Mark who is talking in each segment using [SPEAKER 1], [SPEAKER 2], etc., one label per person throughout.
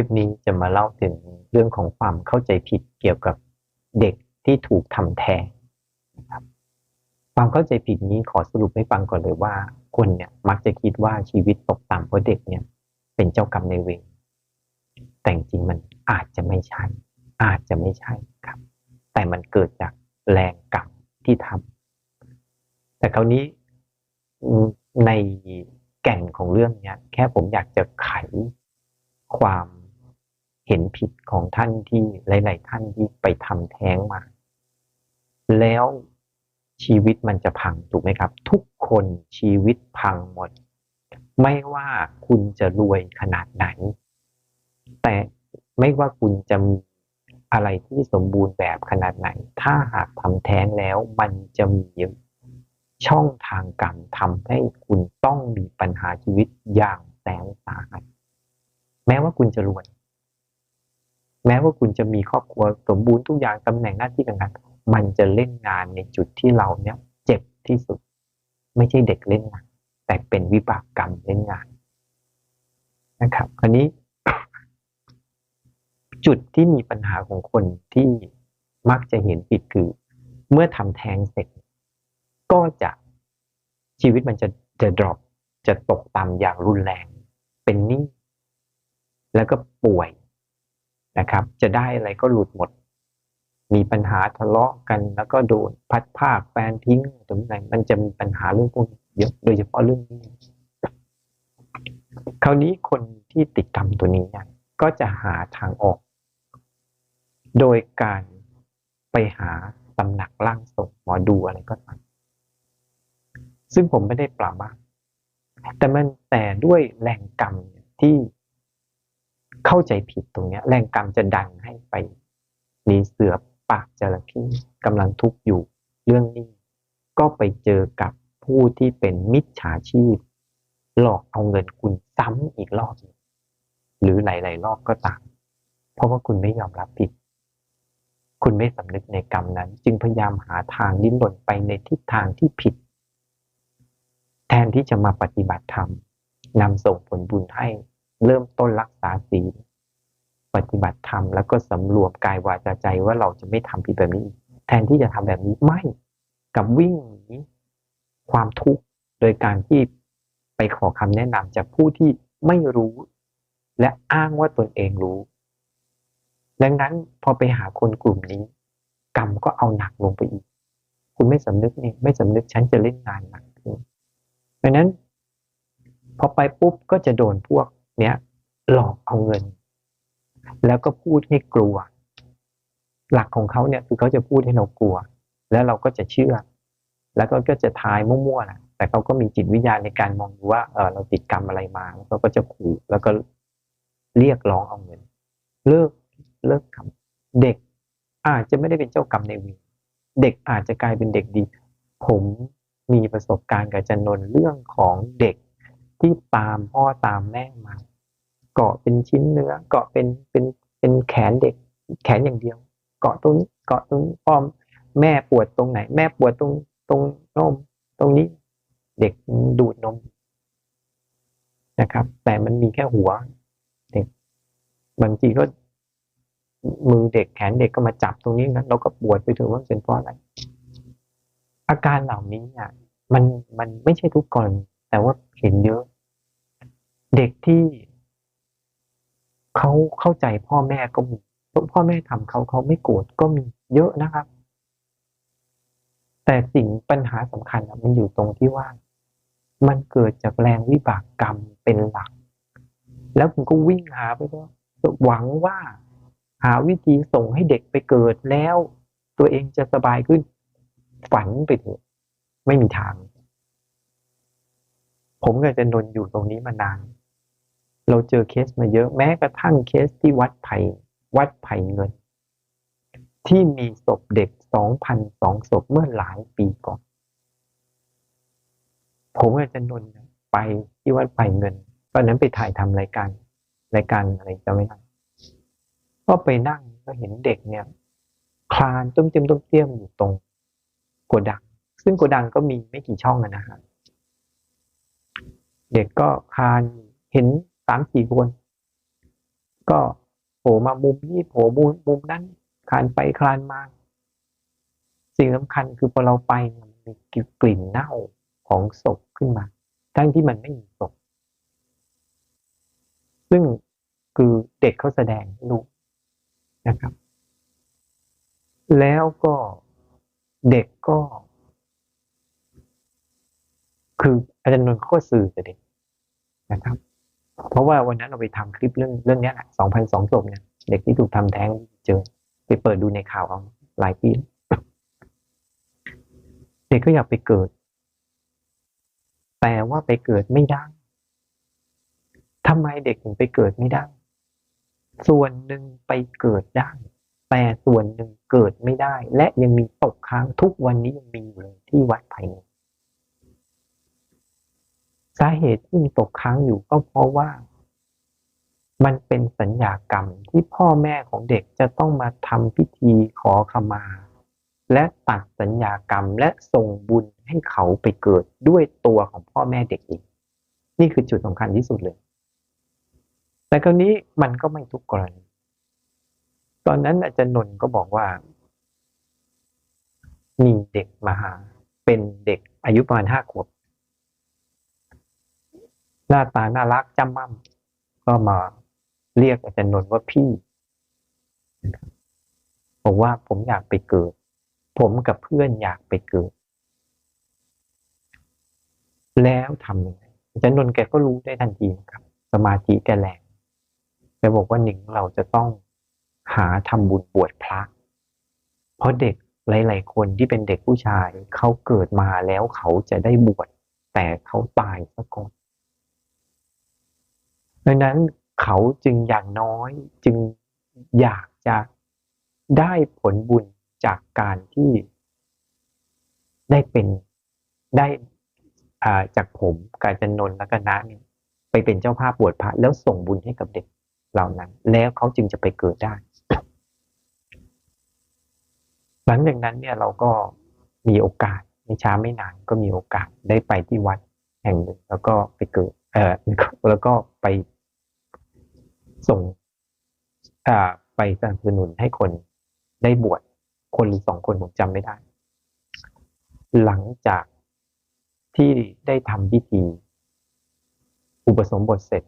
[SPEAKER 1] ลิปนี้จะมาเล่าถึงเรื่องของความเข้าใจผิดเกี่ยวกับเด็กที่ถูกทำแท้งนะครับความเข้าใจผิดนี้ขอสรุปให้ฟังก่อนเลยว่า คนเนี่ยมักจะคิดว่าชีวิตตกต่ำเพราะเด็กเนี่ยเป็นเจ้ากรรมในายเวรแต่จริงมันอาจจะไม่ใช่ อาจจะไม่ใช่ครับ แต่มันเกิดจากแรงกรรมที่ทำแต่คราวนี้ในแก่นของเรื่องเนี้ยแค่ผมอยากจะไขความ เห็นผิดของท่านที่หลาย ๆ ท่านที่ไปทำแท้งมา แล้วชีวิตมันจะพังถูกไหมครับ ทุกคนชีวิตพังหมด ไม่ว่าคุณจะรวยขนาดไหน แต่ไม่ว่าคุณจะมีอะไรที่สมบูรณ์แบบขนาดไหน ถ้าหากทำแท้งแล้วมันจะมีช่องทางกรรมทำให้คุณต้องมีปัญหาชีวิตอย่างแสนสาหัส แม้ว่าคุณจะรวย แม้ว่าคุณจะมีครอบครัวสมบูรณ์ทุกอย่างตำแหน่งหน้าที่กางานมันจะเล่นงานในจุดที่เราเนี่ยเจ็บที่สุด ไม่ใช่เด็กเล่นงาน แต่เป็นวิบากกรรมเล่นงานนะครับคราวนี้ จุดที่มีปัญหาของคนที่มักจะเห็นผิดคือ เมื่อทำแท้งเสร็จ ก็จะชีวิตมันจะจะดรอปจะตกต่ำอย่างรุนแรง เป็นหนี้แล้วก็ป่วย นะครับ จะได้อะไรก็หลุดหมด มีปัญหาทะเลาะกัน แล้วก็โดนพัดภาคแฟนทิ้งตรงไหนมันจะมีปัญหาเรื่องพวกนี้เยอะโดยเฉพาะเรื่องนี้ คราวนี้คนที่ติดกรรมตัวนี้เนี่ยก็จะหาทางออก โดยการไปหาตำหนักร่างทรงหมอดูอะไรก็ตามซึ่งผมไม่ได้ปรามาสแต่มันแต่ด้วยแรงกรรมที่ เข้าใจผิดตรงเนี้ย แรงกรรมจะดันให้ไปมีเสือปากจระเข้กำลังทุกข์อยู่เรื่องนี้ ก็ไปเจอกับผู้ที่เป็นมิจฉาชีพ หลอกเอาเงินคุณซ้ำอีกรอบหนึ่งหรือหลาย ๆ รอบก็ตาม เพราะว่าคุณไม่ยอมรับผิด คุณไม่สำนึกในกรรมนั้น จึงพยายามหาทางดิ้นรนไปในทิศทางที่ผิด แทนที่จะมาปฏิบัติธรรมนำส่งผลบุญให้ เริ่มต้นรักษาศีลปฏิบัติธรรมแล้วก็สำรวมกายวาจาใจว่าเราจะไม่ทำผิดแบบนี้อีกแทนที่จะทำแบบนี้ไม่กับวิ่งหนีความทุกข์โดยการที่ไปขอคำแนะนำจากผู้ที่ไม่รู้ และอ้างว่าตนเองรู้ ดังนั้นพอไปหาคนกลุ่มนี้ กรรมก็เอาหนักลงไปอีก คุณไม่สำนึกนี่ไม่สำนึกฉันจะเล่นงานหนักขึ้นดังนั้น พอไปปุ๊บก็จะโดนพวก เนี้ยหลอกเอาเงิน แล้วก็พูดให้กลัว หลักของเขาเนี่ยคือเขาจะพูดให้เรากลัว แล้วเราก็จะเชื่อ แล้วก็ก็จะทายมั่วๆนะแต่เขาก็มีจิตวิญญาณในการมองดูว่าเออเราติดกรรมอะไรมาเขาก็จะขู่แล้วก็เรียกร้องเอาเงิน เลิกเลิกทำเด็กอาจจะไม่ได้เป็นเจ้ากรรมในเวรเด็กอาจจะกลายเป็นเด็กดี ผมมีประสบการณ์กับจันนนเรื่องของเด็กที่ตามพ่อตามแม่มา กาะเป็นชิ้นเนื้อ เกาะเป็นเป็นเป็นแขนเด็ก แขนอย่างเดียว เกาะตรงนี้เกาะตรงนี้พ่อแม่ปวดตรงไหน แม่ปวดตรงตรงนมตรงนี้ เด็กดูดนมนะครับ แต่มันมีแค่หัว เด็ก บางทีก็มือเด็กแขนเด็กก็มาจับตรงนี้นะเราก็ปวดไปถึงว่าเป็นเพราะอะไร อาการเหล่านี้เนี่ยมันมันไม่ใช่ทุกคนแต่ว่าเห็นเยอะ เด็กที่ เขาเข้าใจพ่อแม่ก็มีพ่อแม่ทำเขาเขาไม่โกรธก็มีเยอะนะครับ แต่สิ่งปัญหาสำคัญอะมันอยู่ตรงที่ว่า มันเกิดจากแรงวิบากกรรมเป็นหลัก แล้วคุณก็วิ่งหาไปว่าหวังว่า หาวิธีส่งให้เด็กไปเกิดแล้ว ตัวเองจะสบายขึ้น ฝันไปเถอะไม่มีทาง ผมกับจันนนอยู่ตรงนี้มานาน เราเจอเคสมาเยอะแม้กระทั่งเคสที่วัดไผ่วัดไผ่เงิน ที่มีศพเด็กสองพันสองศพเมื่อหลายปีก่อน ผมกับจันนนท์ไปที่วัดไผ่เงิน ตอนนั้นไปถ่ายทำรายการรายการอะไรจะไม่ได้ก็ไปนั่งก็เห็นเด็กเนี่ย คลานต้มเตียมต้มเตียมอยู่ตรงโกดัง ซึ่งโกดังก็มีไม่กี่ช่องนะฮะเด็กก็คลานเห็น สามสี่คน ก็โผล่มามุมนี้โผล่มุมมุมนั้นคลานไปคลานมา สิ่งสำคัญคือพอเราไปมันมีกลิ่นเน่าของศพขึ้นมา ทั้งที่มันไม่มีศพซึ่งคือเด็กเขาแสดงให้รู้นะครับ แล้วก็เด็กก็ คืออาจารย์นนท์เขาก็สื่อกับเด็กนะครับ เพราะว่าวันนั้นเราไปทำคลิปเรื่องเรื่องนี้แหละสองพันสองศพเนี่ยเด็กที่ถูกทำแท้งเจอ ไปเปิดดูในข่าวเอาหลายปีเด็กก็อยากไปเกิด แต่ว่าไปเกิดไม่ได้ทำไมเด็กถึงไปเกิดไม่ได้ ส่วนหนึ่งไปเกิดได้ แต่ส่วนหนึ่งเกิดไม่ได้ และยังมีตกค้างทุกวันนี้ยังมีอยู่เลยที่วัดไผ่ สาเหตุที่มีตกค้างอยู่ก็เพราะว่า มันเป็นสัญญากรรมที่พ่อแม่ของเด็กจะต้องมาทำพิธีขอขมา และตัดสัญญากรรมและส่งบุญให้เขาไปเกิดด้วยตัวของพ่อแม่เด็กเองนี่คือจุดสำคัญที่สุดเลยแต่คราวนี้มันก็ไม่ทุกกรณีตอนนั้นอาจารย์นนท์ก็บอกว่า มีเด็กมาหา เป็นเด็กอายุประมาณห้าขวบ หน้าตาน่ารักจำมั่มก็มาเรียกอาจารย์นนท์ว่าพี่บอกว่าผมอยากไปเกิด ผมกับเพื่อนอยากไปเกิด แล้วทำยังไงอาจารย์นนท์แกก็รู้ได้ทันทีนครับ สมาธิแกแรงแกบอกว่าหนึ่งเราจะต้องหาทำบุญบวชพระ เพราะเด็กหลาย ๆ คนที่เป็นเด็กผู้ชายเขาเกิดมาแล้วเขาจะได้บวชแต่เขาตายซะก่อน ดังนั้นเขาจึงอย่างน้อยจึงอยากจะได้ผลบุญจากการที่ได้เป็นได้าจากผมกาญจนนท์และก็น้าเนี่ยไปเป็นเจ้าภาพบวชพระแล้วส่งบุญให้กับเด็กเหล่านั้น แล้วเขาจึงจะไปเกิดได้ หลังจากนั้นเนี่ยเราก็มีโอกาสไม่ช้าไม่นานก็มีโอกาสได้ไปที่วัดแห่งหนึ่งแล้วก็ไปเกิด เอ่อแล้วก็ไปส่งอ่าไปสนับสนุนให้คนได้บวชคนหรือสองคนผมจำไม่ได้ หลังจากที่ได้ทำพิธี อุปสมบทเสร็จ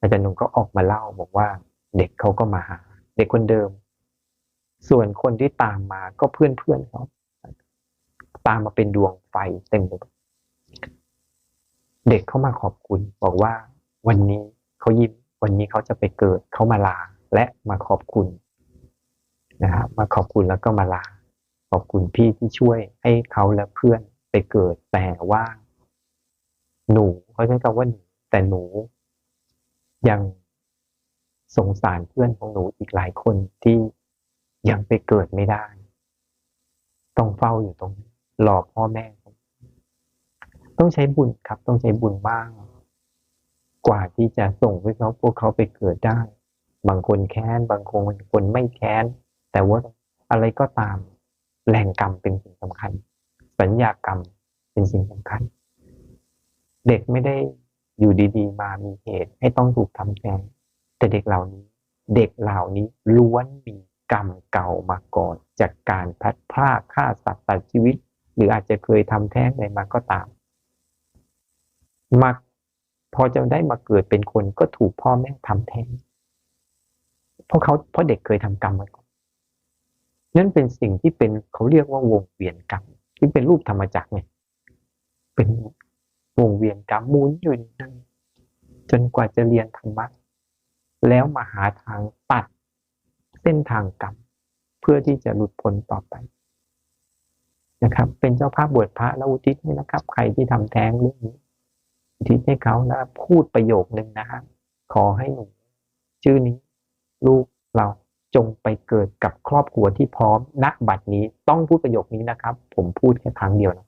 [SPEAKER 1] อาจารย์นงก็ออกมาเล่าบอกว่า เด็กเขาก็มาหา เด็กคนเดิม ส่วนคนที่ตามมาก็เพื่อนเพื่อนเขาตามมาเป็นดวงไฟเต็มเลย เด็กเข้ามาขอบคุณ บอกว่าวันนี้เขายิ้มวันนี้เขาจะไปเกิดเขามาลาและมาขอบคุณนะครับมาขอบคุณแล้วก็มาลาขอบคุณพี่ที่ช่วยให้เขาและเพื่อนไปเกิดแต่ว่า หนูเขาใช้คำว่าหนูแต่หนู ยังสงสารเพื่อนของหนูอีกหลายคนที่ยังไปเกิดไม่ได้ ต้องเฝ้าอยู่ตรงนี้รอพ่อแม่ ต้องใช้บุญครับ ต้องใช้บุญบ้าง กว่าที่จะส่งให้เขาพวกเขาไปเกิดได้ บางคนแค้น บางคนคนไม่แค้น แต่ว่าอะไรก็ตามแรงกรรมเป็นสิ่งสำคัญ สัญญากรรมเป็นสิ่งสำคัญ เด็กไม่ได้อยู่ดีๆ มามีเหตุให้ต้องถูกทำแท้งแต่เด็กเหล่านี้ เด็กเหล่านี้ล้วนมีกรรมเก่ามาก่อน จากการพัดพลาดฆ่าสัตว์ตัดชีวิต หรืออาจจะเคยทำแท้งอะไรมาก็ตาม มาพอจะได้มาเกิดเป็นคนก็ถูกพ่อแม่ทำแท้งเพราะเขาเพราะเด็กเคยทำกรรมมาก่อนนั่นเป็นสิ่งที่เป็นเขาเรียกว่าวงเวียนกรรมที่เป็นรูปธรรมจักรไงเป็นวงเวียนกรรมมุนอยู่นั่นจนกว่าจะเรียนธรรมะแล้วมาหาทางตัดเส้นทางกรรมเพื่อที่จะหลุดพ้นต่อไปนะครับ เป็นเจ้าภาพบวชพระแล้วอุทิศให้นะครับ ใครที่ทำแท้งเรื่องนี้ ทิศให้เขานะพูดประโยคนึงนะฮะขอให้หนูชื่อนี้ ลูกเราจงไปเกิดกับครอบครัวที่พร้อมณบัดนี้ต้องพูดประโยคนี้นะครับ ผมพูดแค่ครั้งเดียวนะ